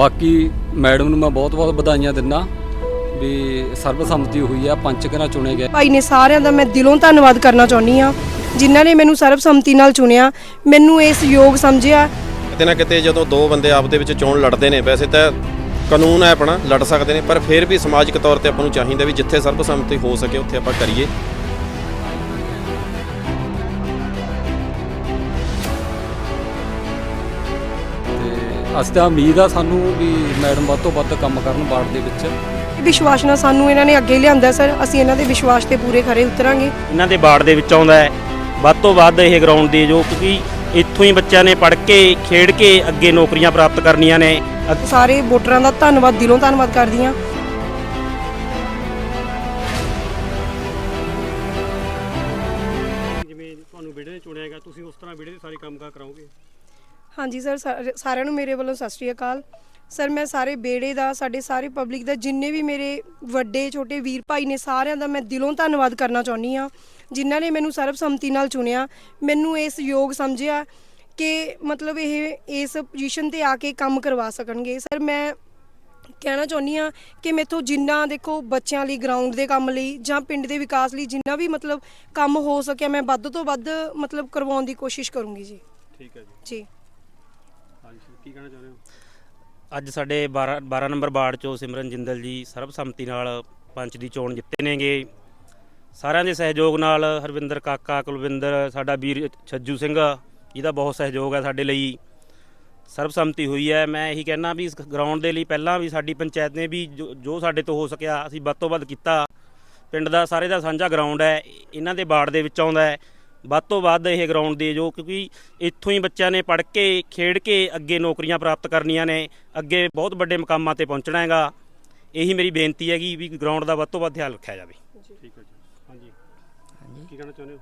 ਬਾਕੀ ਮੈਡਮ ਨੂੰ ਮੈਂ ਬਹੁਤ-ਬਹੁਤ ਵਧਾਈਆਂ ਦਿੰਦਾ ਵੀ ਸਰਬਸੰਮਤੀ ਹੋਈ ਆ ਪੰਚ ਘਰਾਂ ਚੁਣੇ ਗਏ। ਭਾਈ ਨੇ ਸਾਰਿਆਂ ਦਾ ਮੈਂ ਦਿਲੋਂ ਧੰਨਵਾਦ ਕਰਨਾ ਚਾਹੁੰਦੀ ਆ ਜਿਨ੍ਹਾਂ ਨੇ ਮੈਨੂੰ ਸਰਬਸੰਮਤੀ ਨਾਲ ਚੁਣਿਆ ਮੈਨੂੰ ਇਸ ਯੋਗ ਸਮਝਿਆ। ਕਿਤੇ ਨਾ ਕਿਤੇ ਜਦੋਂ ਦੋ ਬੰਦੇ ਆਪਦੇ ਵਿੱਚ ਚੋਣ ਲੜਦੇ ਨੇ ਵੈਸੇ ਤਾਂ ਕਾਨੂੰਨ ਹੈ ਆਪਣਾ ਲੜ ਸਕਦੇ ਨੇ ਪਰ ਫਿਰ ਵੀ ਸਮਾਜਿਕ ਤੌਰ ਤੇ ਆਪਾਂ ਨੂੰ ਚਾਹੀਦਾ ਵੀ ਜਿੱਥੇ ਸਰਬਸੰਮਤੀ ਹੋ ਸਕੇ ਉੱਥੇ ਆਪਾਂ ਕਰੀਏ। ਅਸੀਂ ਤਾਂ ਉਮੀਦ ਆ ਸਾਨੂੰ ਵੀ ਮੈਡਮ ਵੱਧ ਤੋਂ ਵੱਧ ਕੰਮ ਕਰਨ ਵਾਰਡ ਦੇ ਵਿੱਚ। ਵਿਸ਼ਵਾਸ ਨਾਲ ਸਾਨੂੰ ਇਹਨਾਂ ਨੇ ਅੱਗੇ ਲਿਆਂਦਾ ਸਰ। ਅਸੀਂ ਇਹਨਾਂ ਦੇ ਵਿਸ਼ਵਾਸ ਤੇ ਪੂਰੇ ਖਰੇ ਉਤਰਾਂਗੇ। ਇਹਨਾਂ ਦੇ ਬਾੜ ਦੇ ਵਿੱਚ ਆਉਂਦਾ ਹੈ। ਵੱਧ ਤੋਂ ਵੱਧ ਇਹ ਗਰਾਊਂਡ ਦੀ ਜੋ ਕਿਉਂਕਿ ਇੱਥੋਂ ਹੀ ਬੱਚਿਆਂ ਨੇ ਪੜ੍ਹ ਕੇ ਖੇਡ ਕੇ ਅੱਗੇ ਨੌਕਰੀਆਂ ਪ੍ਰਾਪਤ ਕਰਨੀਆਂ ਨੇ। ਅੱਗ- ਸਾਰੇ ਵੋਟਰਾਂ ਦਾ ਧੰਨਵਾਦ ਦਿਲੋਂ ਧੰਨਵਾਦ ਕਰਦੀ ਆ ਜਿਵੇਂ ਤੁਹਾਨੂੰ ਨੇ ਚੁਣਿਆ ਹੈਗਾ ਤੁਸੀਂ ਉਸ ਤਰ੍ਹਾਂ ਵਿੜੇ ਦੇ ਸਾਰੇ ਕੰਮਕਾਰ ਕਰਾਓਗੇ? ਹਾਂਜੀ ਸਰ ਸਾਰੇ- ਸਾਰਿਆਂ ਨੂੰ ਮੇਰੇ ਵੱਲੋਂ ਸਤਿ ਸ਼੍ਰੀ ਅਕਾਲ। ਸਰ ਮੈਂ ਸਾਰੇ ਬੇੜੇ ਦਾ ਸਾਡੇ ਸਾਰੇ ਪਬਲਿਕ ਦਾ ਜਿੰਨੇ ਵੀ ਮੇਰੇ ਵੱਡੇ ਛੋਟੇ ਵੀਰ ਭਾਈ ਨੇ ਸਾਰਿਆਂ ਦਾ ਮੈਂ ਦਿਲੋਂ ਧੰਨਵਾਦ ਕਰਨਾ ਚਾਹੁੰਦੀ ਆ ਜਿਨ੍ਹਾਂ ਨੇ ਮੈਨੂੰ ਸਰਬਸੰਮਤੀ ਨਾਲ ਚੁਣਿਆ। ਮੈਨੂੰ ਇਸ ਯੋਗ ਸਮਝਿਆ ਕਿ ਮਤਲਬ ਇਹ ਇਸ ਪੋਜੀਸ਼ਨ ਤੇ ਆ ਕੇ ਕੰਮ ਕਰਵਾ ਸਕਣਗੇ। ਸਰ ਮੈਂ ਕਹਿਣਾ ਚਾਹੁੰਦੀ ਆ ਕਿ ਮੇਥੋਂ ਜਿੰਨਾ ਦੇਖੋ ਬੱਚਿਆਂ ਲਈ ਗਰਾਊਂਡ ਦੇ ਕੰਮ ਲਈ ਜਾਂ ਪਿੰਡ ਦੇ ਵਿਕਾਸ ਲਈ ਜਿੰਨਾ ਵੀ ਮਤਲਬ ਕੰਮ ਹੋ ਸਕਿਆ ਮੈਂ ਵੱਧ ਤੋਂ ਵੱਧ ਮਤਲਬ ਕਰਵਾਉਣ ਦੀ ਕੋਸ਼ਿਸ਼ ਕਰੂੰਗੀ ਜੀ। ਠੀਕ ਹੈ ਜੀ। ਜੀ। ਕੀ ਕਹਿਣਾ ਚਾਹੁੰਦੇ ਹੋ? ਅੱਜ ਸਾਡੇ 12 12 ਨੰਬਰ ਵਾਰਡ ਚੋਂ ਸਿਮਰਨ ਜਿੰਦਲ ਜੀ ਸਰਬਸੰਮਤੀ ਨਾਲ ਪੰਚ ਦੀ ਚੋਣ ਜਿੱਤੇ ਨੇਗੇ। ਸਾਰਿਆਂ ਦੇ ਸਹਿਯੋਗ ਨਾਲ ਹਰਵਿੰਦਰ ਕਾਕਾ, ਕੁਲਵਿੰਦਰ, ਸਾਡਾ ਵੀਰ ਛੱਜੂ ਸਿੰਘ ਜਿਹਦਾ ਬਹੁਤ ਸਹਿਯੋਗ ਹੈ ਸਾਡੇ ਲਈ। ਸਰਬਸੰਮਤੀ ਹੋਈ ਹੈ। ਮੈਂ ਇਹੀ ਕਹਿਣਾ ਵੀ ਇਸ ਗਰਾਊਂਡ ਦੇ ਲਈ ਪਹਿਲਾਂ ਵੀ ਸਾਡੀ ਪੰਚਾਇਤ ਨੇ ਵੀ ਜੋ- ਸਾਡੇ ਤੋਂ ਹੋ ਸਕਿਆ, ਅਸੀਂ ਵੱਧ ਤੋਂ ਵੱਧ ਕੀਤਾ। ਪਿੰਡ ਦਾ, ਸਾਰੇ ਦਾ ਸਾਂਝਾ ਗਰਾਊਂਡ ਹੈ। ਇਹਨਾਂ ਦੇ ਵਾਰਡ ਦੇ ਵਿੱਚ ਆਉਂਦਾ ਹੈ। ਵੱਧ ਤੋਂ ਵੱਧ ਇਹ ਗਰਾਊਂਡ ਦੀ ਜੋ ਕਿਉਂਕਿ ਇੱਥੋਂ ਹੀ ਬੱਚਿਆਂ ਨੇ ਪੜ੍ਹ ਕੇ ਖੇਡ ਕੇ ਅੱਗੇ ਨੌਕਰੀਆਂ ਪ੍ਰਾਪਤ ਕਰਨੀਆਂ ਨੇ ਅੱਗੇ ਬਹੁਤ ਵੱਡੇ ਮਕਾਮਾਂ ਤੇ ਪਹੁੰਚਣਾ ਹੈਗਾ। ਇਹੀ ਮੇਰੀ ਬੇਨਤੀ ਹੈਗੀ ਵੀ ਗਰਾਊਂਡ ਦਾ ਵੱਧ ਤੋਂ ਵੱਧ ਖਿਆਲ ਰੱਖਿਆ ਜਾਵੇ। ਠੀਕ ਹੈ ਜੀ। ਹਾਂਜੀ। ਹਾਂਜੀ। ਕੀ ਕਹਿਣਾ ਚਾਹੁੰਦੇ ਹੋ?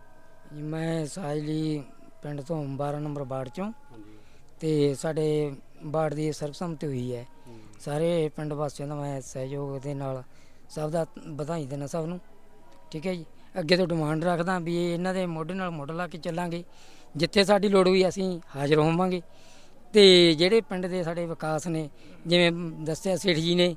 ਜੀ ਮੈਂ ਸਾਜਲੀ ਪਿੰਡ ਤੋਂ 12 ਨੰਬਰ ਵਾਰਡ ਚੋਂ। ਹਾਂਜੀ। ਤੇ ਸਾਡੇ ਵਾਰਡ ਦੀ ਸਰਬਸੰਮਤੀ ਹੋਈ ਹੈ। ਸਾਰੇ ਪਿੰਡ ਵਾਸੀਆਂ ਦਾ ਮੈਂ ਸਹਿਯੋਗ ਦੇ ਨਾਲ ਸਭ ਦਾ ਵਧਾਈ ਦੇਣਾ ਸਭ ਨੂੰ। ਠੀਕ ਹੈ ਜੀ। ਅੱਗੇ ਤੋਂ ਡਿਮਾਂਡ ਰੱਖਦਾ ਵੀ ਇਹ ਇਹਨਾਂ ਦੇ ਮੋਢੇ ਨਾਲ ਮੋਢਾ ਲਾ ਕੇ ਚੱਲਾਂਗੇ। ਜਿੱਥੇ ਸਾਡੀ ਲੋੜ ਹੋਈ ਅਸੀਂ ਹਾਜ਼ਰ ਹੋਵਾਂਗੇ। ਤੇ ਜਿਹੜੇ ਪਿੰਡ ਦੇ ਸਾਡੇ ਵਿਕਾਸ ਨੇ ਜਿਵੇਂ ਦੱਸਿਆ ਸੇਠ ਜੀ ਨੇ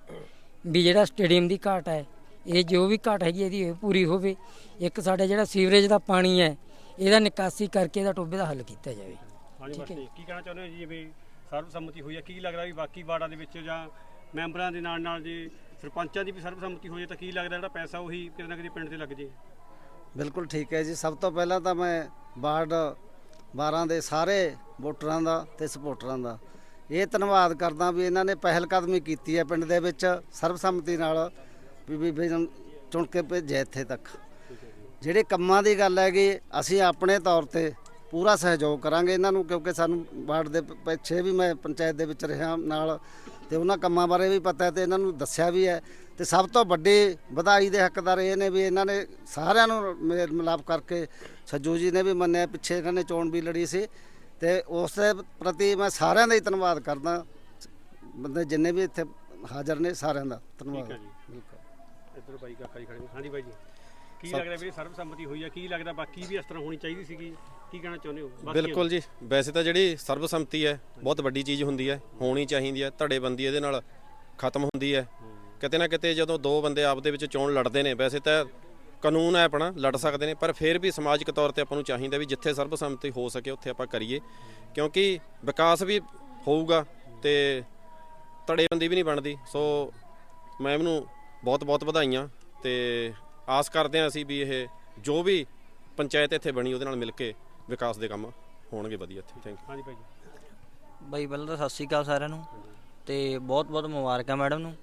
ਵੀ ਜਿਹੜਾ ਸਟੇਡੀਅਮ ਦੀ ਘਾਟ ਹੈ ਇਹ ਜੋ ਵੀ ਘਾਟ ਹੈਗੀ ਇਹਦੀ ਇਹ ਪੂਰੀ ਹੋਵੇ। ਇੱਕ ਸਾਡਾ ਜਿਹੜਾ ਸੀਵਰੇਜ ਦਾ ਪਾਣੀ ਹੈ ਇਹਦਾ ਨਿਕਾਸੀ ਕਰਕੇ ਇਹਦਾ ਟੋਬੇ ਦਾ ਹੱਲ ਕੀਤਾ ਜਾਵੇ। ਹਾਂਜੀ ਠੀਕ ਹੈ। ਬਸ ਕੀ ਕਹਿਣਾ ਚਾਹੁੰਦੇ ਹੋ ਜੀ ਵੀ ਸਰਬਸੰਮਤੀ ਹੋਈ ਹੈ? ਕੀ ਲੱਗਦਾ ਵੀ ਬਾਕੀ ਵਾਰਡਾਂ ਦੇ ਵਿੱਚ ਜਾਂ ਮੈਂਬਰਾਂ ਦੇ ਨਾਲ ਨਾਲ ਜੇ ਸਰਪੰਚਾਂ ਦੀ ਵੀ ਸਰਬਸੰਮਤੀ ਹੋ ਜਾਏ ਤਾਂ ਕੀ ਲੱਗਦਾ ਜਿਹੜਾ ਪੈਸਾ ਉਹੀ ਕਿਤੇ ਨਾ ਕਿਤੇ ਪਿੰਡ ਤੇ ਲੱਗ ਜੇ? ਬਿਲਕੁਲ ਠੀਕ ਹੈ ਜੀ। ਸਭ ਤੋਂ ਪਹਿਲਾਂ ਤਾਂ ਮੈਂ ਵਾਰਡ 12 ਦੇ ਸਾਰੇ ਵੋਟਰਾਂ ਦਾ ਤੇ ਸਪੋਰਟਰਾਂ ਦਾ ਇਹ ਧੰਨਵਾਦ ਕਰਦਾ ਵੀ ਇਹਨਾਂ ਨੇ ਪਹਿਲ ਕਦਮੀ ਕੀਤੀ ਹੈ ਪਿੰਡ ਦੇ ਵਿੱਚ ਸਰਬਸੰਮਤੀ ਨਾਲ ਵੀ ਬੀਬੀ ਚੁਣ ਕੇ ਭੇਜਿਆ ਇੱਥੇ ਤੱਕ। ਜਿਹੜੇ ਕੰਮਾਂ ਦੀ ਗੱਲ ਹੈਗੀ, ਅਸੀਂ ਆਪਣੇ ਤੌਰ ਤੇ ਪੂਰਾ ਸਹਿਯੋਗ ਕਰਾਂਗੇ ਇਹਨਾਂ ਨੂੰ ਕਿਉਂਕਿ ਸਾਨੂੰ ਵਾਰਡ ਦੇ ਪਿੱਛੇ ਵੀ ਮੈਂ ਪੰਚਾਇਤ ਦੇ ਵਿੱਚ ਰਿਹਾ ਨਾਲ ਤੇ ਉਹਨਾਂ ਕੰਮਾਂ ਬਾਰੇ ਵੀ ਪਤਾ ਹੈ ਤੇ ਇਹਨਾਂ ਨੂੰ ਦੱਸਿਆ ਵੀ ਹੈ। ਤੇ ਸਭ ਤੋਂ ਵੱਡੀ ਵਧਾਈ ਦੇ ਹੱਕਦਾਰ ਇਹ ਨੇ ਵੀ ਇਹਨਾਂ ਨੇ ਸਾਰਿਆਂ ਨੂੰ ਮੇਲ ਮਿਲਾਪ ਕਰਕੇ ਸੱਜੂ ਜੀ ਨੇ ਵੀ ਮੰਨਿਆ ਪਿੱਛੇ ਇਹਨਾਂ ਨੇ ਚੋਣ ਵੀ ਲੜੀ ਸੀ ਤੇ ਉਸ ਦੇ ਪ੍ਰਤੀ ਮੈਂ ਸਾਰਿਆਂ ਦਾ ਹੀ ਧੰਨਵਾਦ ਕਰਦਾ। ਬੰਦੇ ਜਿੰਨੇ ਵੀ ਇੱਥੇ ਹਾਜ਼ਰ ਨੇ ਸਾਰਿਆਂ ਦਾ ਧੰਨਵਾਦ। ਠੀਕ ਹੈ ਜੀ। ਬਿਲਕੁਲ। ਇੱਧਰ ਬਾਈ ਕਾਕਾ ਜੀ ਖੜੇ ਨੇ। ਹਾਂਜੀ ਬਾਈ ਜੀ। ਕੀ ਲੱਗਦਾ ਵੀ ਇਹ ਸਰਬਸੰਮਤੀ ਹੋਈ ਹੈ ਕੀ ਲੱਗਦਾ ਬਾਕੀ ਵੀ ਇਸ ਤਰ੍ਹਾਂ ਹੋਣੀ ਚਾਹੀਦੀ ਸੀਗੀ? ਕੀ ਕਹਿਣਾ ਚਾਹੁੰਦੇ ਹੋ? ਬਿਲਕੁਲ ਜੀ। ਵੈਸੇ ਤਾਂ ਜਿਹੜੀ ਸਰਬਸੰਮਤੀ ਹੈ ਬਹੁਤ ਵੱਡੀ ਚੀਜ਼ ਹੁੰਦੀ ਹੈ ਹੋਣੀ ਚਾਹੀਦੀ ਹੈ ਧੜੇਬੰਦੀ ਇਹਦੇ ਨਾਲ ਖਤਮ ਹੁੰਦੀ ਹੈ। ਕਿਤੇ ਨਾ ਕਿਤੇ ਜਦੋਂ ਦੋ ਬੰਦੇ ਆਪਦੇ ਵਿੱਚ ਚੋਣ ਲੜਦੇ ਨੇ, ਵੈਸੇ ਤਾਂ ਕਾਨੂੰਨ ਹੈ ਆਪਣਾ, ਲੜ ਸਕਦੇ ਨੇ, ਪਰ ਫਿਰ ਵੀ ਸਮਾਜਿਕ ਤੌਰ ਤੇ ਆਪਾਂ ਨੂੰ ਚਾਹੀਦਾ ਵੀ ਜਿੱਥੇ ਸਰਬਸੰਮਤੀ ਹੋ ਸਕੇ ਉੱਥੇ ਆਪਾਂ ਕਰੀਏ। ਕਿਉਂਕਿ ਵਿਕਾਸ ਵੀ ਹੋਊਗਾ ਤੇ ਧੜੇਬੰਦੀ ਵੀ ਨਹੀਂ ਬਣਦੀ। ਸੋ ਮੈਮ ਨੂੰ ਬਹੁਤ ਬਹੁਤ ਵਧਾਈਆਂ ਤੇ ਆਸ ਕਰਦੇ ਹਾਂ ਅਸੀਂ ਵੀ ਇਹ ਜੋ ਵੀ ਪੰਚਾਇਤ ਇੱਥੇ ਬਣੀ ਉਹਦੇ ਨਾਲ ਮਿਲ ਕੇ ਵਿਕਾਸ ਦੇ ਕੰਮ ਹੋਣਗੇ ਵਧੀਆ ਇੱਥੇ। ਥੈਂਕ ਯੂ ਹਾਂਜੀ ਬਾਈ ਜੀ। ਬਾਈ ਪਹਿਲਾਂ ਤਾਂ ਸਤਿ ਸ਼੍ਰੀ ਅਕਾਲ ਸਾਰਿਆਂ ਨੂੰ। ਤੇ ਬਹੁਤ ਬਹੁਤ ਮੁਬਾਰਕਾਂ ਮੈਡਮ ਨੂੰ।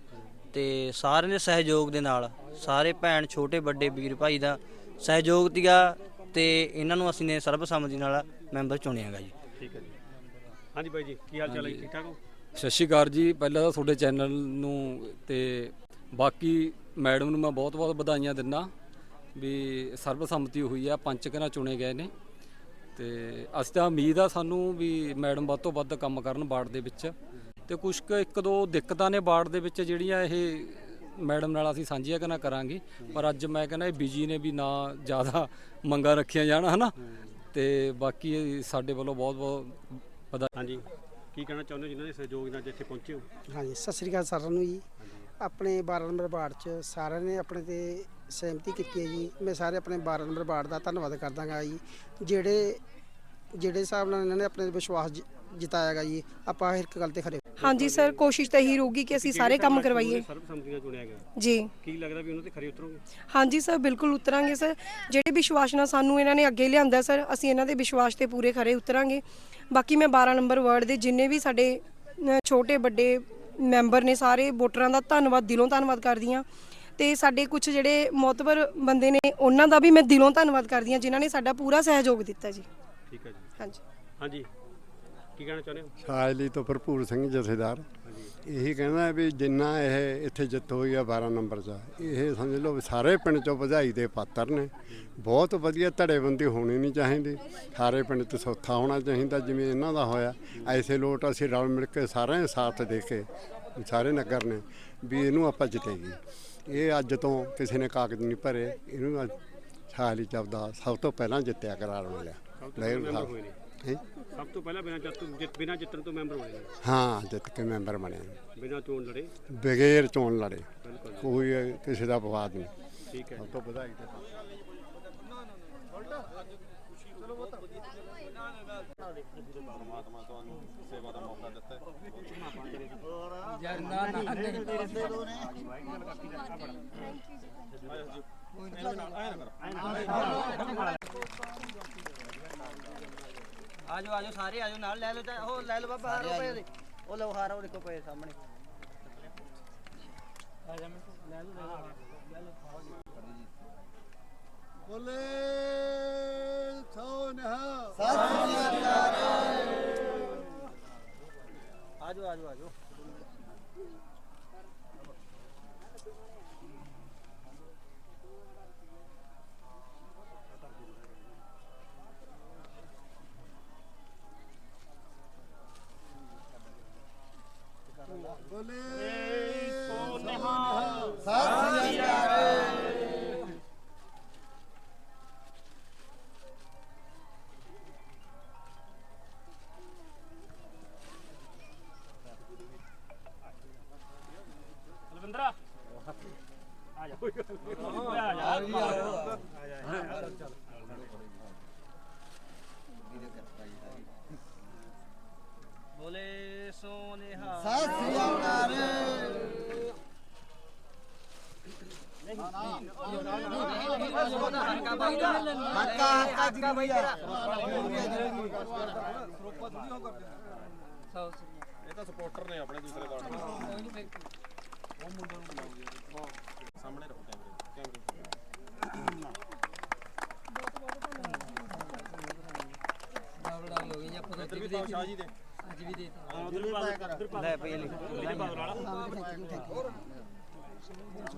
ਤੇ ਸਾਰਿਆਂ ਦੇ ਸਹਿਯੋਗ ਦੇ ਨਾਲ ਸਾਰੇ ਭੈਣ ਛੋਟੇ ਵੱਡੇ ਵੀਰ ਭਾਈ ਦਾ ਸਹਿਯੋਗ ਦੀਗਾ ਤੇ ਇਹਨਾਂ ਨੂੰ ਅਸੀਂ ਨੇ ਸਰਬਸੰਮਤੀ ਨਾਲ ਮੈਂਬਰ ਚੁਣਿਆਗਾ ਜੀ। ਠੀਕ ਹੈ ਜੀ। ਹਾਂਜੀ ਬਾਈ ਜੀ ਕੀ ਹਾਲ ਚਾਲ ਹੈ? ਜੀ? ਠੀਕ ਠਾਕ ਹੋ? ਸਤਿ ਸ਼੍ਰੀ ਅਕਾਲ ਜੀ। ਪਹਿਲਾਂ ਤਾਂ ਤੁਹਾਡੇ ਚੈਨਲ ਨੂੰ ਤੇ ਬਾਕੀ ਮੈਡਮ ਨੂੰ ਮੈਂ ਬਹੁਤ-ਬਹੁਤ ਵਧਾਈਆਂ ਦਿੰਦਾ ਵੀ ਸਰਬਸੰਮਤੀ ਹੋਈ ਆ ਪੰਚ ਘਰਾਂ ਚੁਣੇ ਗਏ ਨੇ। ਤੇ ਅਸੀਂ ਤਾਂ ਉਮੀਦ ਆ ਸਾਨੂੰ ਵੀ ਮੈਡਮ ਵੱਧ ਤੋਂ ਵੱਧ ਕੰਮ ਕਰਨ ਵਾਰਡ ਦੇ ਵਿੱਚ। ਤੇ ਕੁਝ ਕੁ ਇੱਕ ਦੋ ਦਿੱਕਤਾਂ ਨੇ ਵਾਰਡ ਦੇ ਵਿੱਚ ਜਿਹੜੀਆਂ ਇਹ ਮੈਡਮ ਨਾਲ ਅਸੀਂ ਸਾਂਝੀਆਂ ਕਰਨਾ ਕਰਾਂਗੇ। ਪਰ ਅੱਜ ਮੈਂ ਕਹਿੰਦਾ ਇਹ ਬੀਜੀ ਨੇ ਵੀ ਨਾ ਜ਼ਿਆਦਾ ਮੰਗਾਂ ਰੱਖੀਆਂ ਜਾਣ ਹਨਾ? ਤੇ ਬਾਕੀ ਸਾਡੇ ਵੱਲੋਂ ਬਹੁਤ ਬਹੁਤ ਵਧਾ ਹਾਂਜੀ। ਕੀ ਕਹਿਣਾ ਚਾਹੁੰਦੇ ਹੋ ਜਿਨ੍ਹਾਂ ਦੇ ਸਹਿਯੋਗ ਨਾਲ ਅੱਜ ਇੱਥੇ ਪਹੁੰਚੇ ਹੋ? ਹਾਂਜੀ ਸਤਿ ਸ੍ਰੀ ਅਕਾਲ ਸਾਰਿਆਂ ਨੂੰ ਜੀ। ਆਪਣੇ 12 ਨੰਬਰ ਵਾਰਡ 'ਚ ਸਾਰਿਆਂ ਨੇ ਆਪਣੇ ਤੇ ਸਹਿਮਤੀ ਕੀਤੀ ਹੈ ਜੀ। ਮੈਂ ਸਾਰੇ ਆਪਣੇ 12 ਨੰਬਰ ਵਾਰਡ ਦਾ ਧੰਨਵਾਦ ਕਰਦਾਗਾ ਜੀ। ਜਿਹੜੇ ਜਿਹੜੇ ਹਿਸਾਬ ਨਾਲ ਇਹਨਾਂ ਨੇ ਆਪਣੇ ਤੇ ਵਿਸ਼ਵਾਸ ਜ- ਜਿਤਾਇਆ ਗਾ ਜੀ ਆਪਾਂ ਇੱਕ ਗੱਲ ਤੇ ਖਰੇ ਹਾਂਜੀ ਸਰ ਕੋਸ਼ਿਸ਼ ਤਾਂ ਇਹੀ ਰਹੂਗੀ ਕਿ ਅਸੀਂ ਸਾਰੇ ਕੰਮ ਕਰਵਾਈਏ। ਚੁਣਿਆ ਗਿਆ? ਜੀ। ਕੀ ਲੱਗਦਾ ਵੀ ਉਹਨਾਂ ਤੇ ਖਰੇ ਉਤਰੋਗੇ? ਹਾਂਜੀ ਸਰ ਬਿਲਕੁਲ ਉਤਰਾਂਗੇ ਸਰ। ਜਿਹੜੇ ਵਿਸ਼ਵਾਸ ਨਾਲ ਸਾਨੂੰ ਇਹਨਾਂ ਨੇ ਅੱਗੇ ਲਿਆਂਦਾ ਸਰ ਅਸੀਂ ਇਹਨਾਂ ਦੇ ਵਿਸ਼ਵਾਸ ਤੇ ਪੂਰੇ ਖਰੇ ਉਤਰਾਂਗੇ। ਬਾਕੀ ਮੈਂ 12 ਨੰਬਰ ਵਾਰਡ ਦੇ ਜਿੰਨੇ ਵੀ ਸਾਡੇ ਅ, ਛੋਟੇ ਵੱਡੇ ਮੈਂਬਰ ਨੇ ਸਾਰੇ ਵੋਟਰਾਂ ਦਾ ਧੰਨਵਾਦ ਦਿਲੋਂ ਧੰਨਵਾਦ ਕਰਦੀ ਹਾਂ। ਤੇ ਸਾਡੇ ਕੁਝ ਜਿਹੜੇ ਮੋਤਬਰ ਬੰਦੇ ਨੇ ਉਹਨਾਂ ਦਾ ਵੀ ਮੈਂ ਦਿਲੋਂ ਧੰਨਵਾਦ ਕਰਦੀ ਹਾਂ ਜਿਨ੍ਹਾਂ ਨੇ ਸਾਡਾ ਪੂਰਾ ਸਹਿਯੋਗ ਦਿੱਤਾ ਜੀ। ਠੀਕ ਹੈ ਜੀ। ਹਾਂਜੀ। ਹਾਂਜੀ। ਕੀ ਕਹਿਣਾ ਚਾਹੁੰਦੇ ਹੋ? ਸਾਜਲੀ ਤੋਂ ਭਰਪੂਰ ਸਿੰਘ ਜਥੇਦਾਰ। ਇਹੀ ਕਹਿੰਦਾ ਵੀ ਜਿੰਨਾ ਇਹ ਇੱਥੇ ਜਿੱਤ ਹੋਈ ਆ 12 ਨੰਬਰ 'ਚ ਇਹ ਸਮਝ ਲਓ ਵੀ ਸਾਰੇ ਪਿੰਡ 'ਚੋਂ ਵਧਾਈ ਦੇ ਪਾਤਰ ਨੇ। ਬਹੁਤ ਵਧੀਆ ਧੜੇਬੰਦੀ ਹੋਣੀ ਨਹੀਂ ਚਾਹੀਦੀ। ਸਾਰੇ ਪਿੰਡ 'ਚ ਸੌਥਾ ਹੋਣਾ ਚਾਹੀਦਾ ਜਿਵੇਂ ਇਹਨਾਂ ਦਾ ਹੋਇਆ। ਐਸੇ ਲੋਟ ਅਸੀਂ ਰਲ ਮਿਲ ਕੇ ਸਾਰਿਆਂ ਸਾਥ ਦੇ ਕੇ ਸਾਰੇ ਨਗਰ ਨੇ ਵੀ ਇਹਨੂੰ ਆਪਾਂ ਜਿੱਤੇਗੀ। ਇਹ ਅੱਜ ਤੋਂ ਕਿਸੇ ਨੇ ਕਾਗਜ਼ ਨਹੀਂ ਭਰੇ ਇਹਨੂੰ ਸਾਜਲੀ ਚੱਬਦਾ ਸਭ ਤੋਂ ਪਹਿਲਾਂ ਜਿੱਤਿਆ ਕਰਾਰ ਮਿਲਿਆ। ਮੈਂਬਰ ਸਾਹਿਬ। ਹੈਂ? ਸਭ ਤੋਂ ਪਹਿਲਾਂ ਬਿਨਾਂ ਜਿੱਤ ਜਿੱਤ ਬਿਨਾਂ ਜਿੱਤਣ ਤੋਂ ਮੈਂਬਰ ਹੋਏ ਨੇ। ਹਾਂ ਜਿੱਤ ਕੇ ਮੈਂਬਰ ਬਣੇ ਬਿਨਾਂ ਚੋਣ ਲੜੇ? ਬਗੈਰ ਚੋਣ ਲੜੇ। ਬਿਲਕੁਲ। ਕੋਈ ਕਿਸੇ ਦਾ ਵਿਵਾਦ ਨਹੀਂ। ਠੀਕ ਹੈ ਸਭ ਤੋਂ ਵਧਾਈ ਦੇ ਪਾਤਰ। ਪਰਮਾਤਮਾ ਤੁਹਾਨੂੰ ਸੇਵਾ ਦਾ ਮੌਕਾ ਦਿੱਤਾ ਹੈ ਆਜੋ ਆਜੋ ਸਾਰੇ ਆਜੋ ਨਾਲ ਲੈ ਲਓ ਤਾਂ ਉਹ ਲੈ ਲਓ ਬਾਬਾ ਹਾਰੋ ਪਏ ਉਹ ਲਓ ਹਾਰ ਉਹ ਦੇਖੋ ਪਏ ਸਾਹਮਣੇ। ਆਜੋ ਆਜੋ ਆਜੋ। ਹੱਕਾ ਹੱਕਾ ਹੱਕਾ ਬਾਈ ਤੇਰਾ ਇਹ ਤਾਂ ਸਪੋਰਟਰ ਨੇ ਆਪਣੇ ਦੂਸਰੇ ਵਾਰਡ ਦੇ। ਸਾਹਮਣੇ ਰਹੋ ਕੈਮਰੇ ਕੈਮਰੇ ਇੱਧਰ ਵੀ ਤਾਂ ਸ਼ਾਹ ਜੀ ਦੇ। ਲੈ ਪਈ ਲਈ ਅੱਜ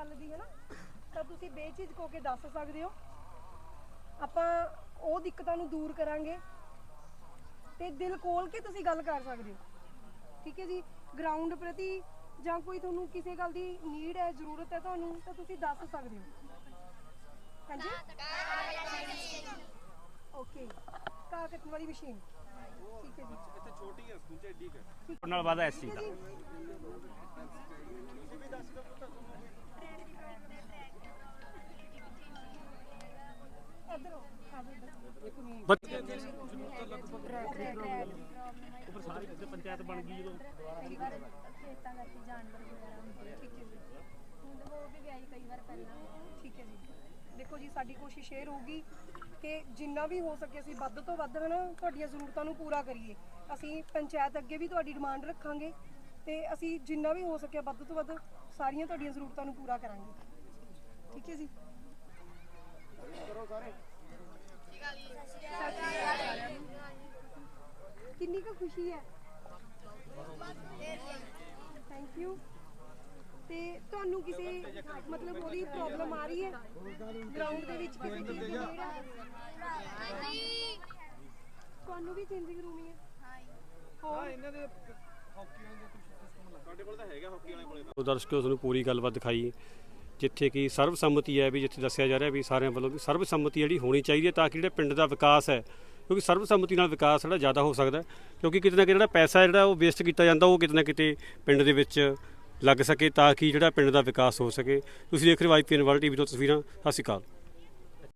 ਗੱਲ ਦੀ ਹੈ ਨਾ ਤਾਂ ਤੁਸੀਂ ਬੇਝਿਜਕ ਹੋ ਕੇ ਦੱਸ ਸਕਦੇ ਹੋ। ਆਪਾਂ ਉਹ ਦਿੱਕਤਾਂ ਨੂੰ ਦੂਰ ਕਰਾਂਗੇ ਤੇ ਦਿਲ ਖੋਲ ਕੇ ਤੁਸੀਂ ਗੱਲ ਕਰ ਸਕਦੇ ਹੋ। ਠੀਕ ਹੈ ਜੀ? ਗਰਾਊਂਡ ਪ੍ਰਤੀ ਜਾਂ ਕੋਈ ਤੁਹਾਨੂੰ ਕਿਸੇ ਗੱਲ ਦੀ ਨੀਡ ਹੈ ਜ਼ਰੂਰਤ ਹੈ ਤੁਹਾਨੂੰ ਤਾਂ ਤੁਸੀਂ ਦੱਸ ਸਕਦੇ ਹੋ। ਹਾਂਜੀ? ਓਕੇ ਕਾਰ ਕੱਟਣ ਵਾਲੀ ਮਸ਼ੀਨ ਠੀਕ ਹੈ ਜੀ। ਇੱਥੇ ਛੋਟੀ ਹੈ ਸਕੂਲ ਚ ਐਡੀ ਕੁ ਨਾਲ ਵਾਦਾ ਐਸੀ ਦਾ ਇੱਥੇ ਬਣ ਗਈ ਜਦੋਂ ਖੇਤਾਂ ਕਰਕੇ ਜਾਨਵਰ ਵਗੈਰਾ ਹੁੰਦੇ ਆ, ਠੀਕ ਹੈ ਜੀ। ਮਤਲਬ ਉਹ ਵੀ ਵਿਆਹੀ ਕਈ ਵਾਰ ਪਹਿਲਾਂ, ਠੀਕ ਹੈ ਜੀ। ਦੇਖੋ ਜੀ, ਸਾਡੀ ਕੋਸ਼ਿਸ਼ ਇਹ ਰਹੂਗੀ ਕਿ ਜਿੰਨਾ ਵੀ ਹੋ ਸਕੇ ਅਸੀਂ ਵੱਧ ਤੋਂ ਵੱਧ ਹਨਾ ਤੁਹਾਡੀਆਂ ਜ਼ਰੂਰਤਾਂ ਨੂੰ ਪੂਰਾ ਕਰੀਏ। ਅਸੀਂ ਪੰਚਾਇਤ ਅੱਗੇ ਵੀ ਤੁਹਾਡੀ ਡਿਮਾਂਡ ਰੱਖਾਂਗੇ ਤੇ ਅਸੀਂ ਜਿੰਨਾ ਵੀ ਹੋ ਸਕਿਆ ਵੱਧ ਤੋਂ ਵੱਧ ਸਾਰੀਆਂ ਤੁਹਾਡੀਆਂ ਜ਼ਰੂਰਤਾਂ ਨੂੰ ਪੂਰਾ ਕਰਾਂਗੇ। ਠੀਕ ਹੈ ਜੀ। ਕਿੰਨੀ ਕੁ ਖੁਸ਼ੀ ਹੈ? ਥੈਂਕ ਯੂ ਤੇ ਤੁਹਾਨੂੰ ਕਿਸੇ ਮਤਲਬ ਉਹਦੀ ਪ੍ਰੋਬਲਮ ਆ ਰਹੀ ਹੈ? ਗਰਾਊਂਡ ਦੇ ਵਿੱਚ ਕਿਸੇ ਚੀਜ਼ ਦੀ ਨੀਡ ਹੈ ਤੁਹਾਨੂੰ ਵੀ ਚੇਂਜਿੰਗ ਰੂਮ ਹੀ। ਹੈ ਹਾਂ ਇਹਨਾਂ ਦੇ ਦਰਸ਼ਕੋ ਤੁਹਾਨੂੰ ਪੂਰੀ ਗੱਲਬਾਤ ਦਿਖਾਈ। ਜਿੱਥੇ ਕਿ ਸਰਬਸੰਮਤੀ ਹੈ ਵੀ ਜਿੱਥੇ ਦੱਸਿਆ ਜਾ ਰਿਹਾ ਵੀ ਸਾਰਿਆਂ ਵੱਲੋਂ ਵੀ ਸਰਬਸੰਮਤੀ ਜਿਹੜੀ ਹੋਣੀ ਚਾਹੀਦੀ ਹੈ ਤਾਂ ਕਿ ਜਿਹੜਾ ਪਿੰਡ ਦਾ ਵਿਕਾਸ ਹੈ ਕਿਉਂਕਿ ਸਰਬਸੰਮਤੀ ਨਾਲ ਵਿਕਾਸ ਜਿਹੜਾ ਜ਼ਿਆਦਾ ਹੋ ਸਕਦਾ ਕਿਉਂਕਿ ਕਿਤੇ ਨਾ ਕਿਤੇ ਜਿਹੜਾ ਪੈਸਾ ਜਿਹੜਾ ਉਹ ਵੇਸਟ ਕੀਤਾ ਜਾਂਦਾ, ਉਹ ਕਿਤੇ ਨਾ ਕਿਤੇ ਪਿੰਡ ਦੇ ਵਿੱਚ ਲੱਗ ਸਕੇ ਤਾਂ ਕਿ ਜਿਹੜਾ ਪਿੰਡ ਦਾ ਵਿਕਾਸ ਹੋ ਸਕੇ। ਤੁਸੀਂ ਦੇਖ ਰਹੇ ਹੋ ਆਈਪੀਐਨ ਵਰਲਡ ਟੀਵੀ ਤੋਂ ਤਸਵੀਰਾਂ। ਸਤਿ ਸ਼੍ਰੀ ਅਕਾਲ।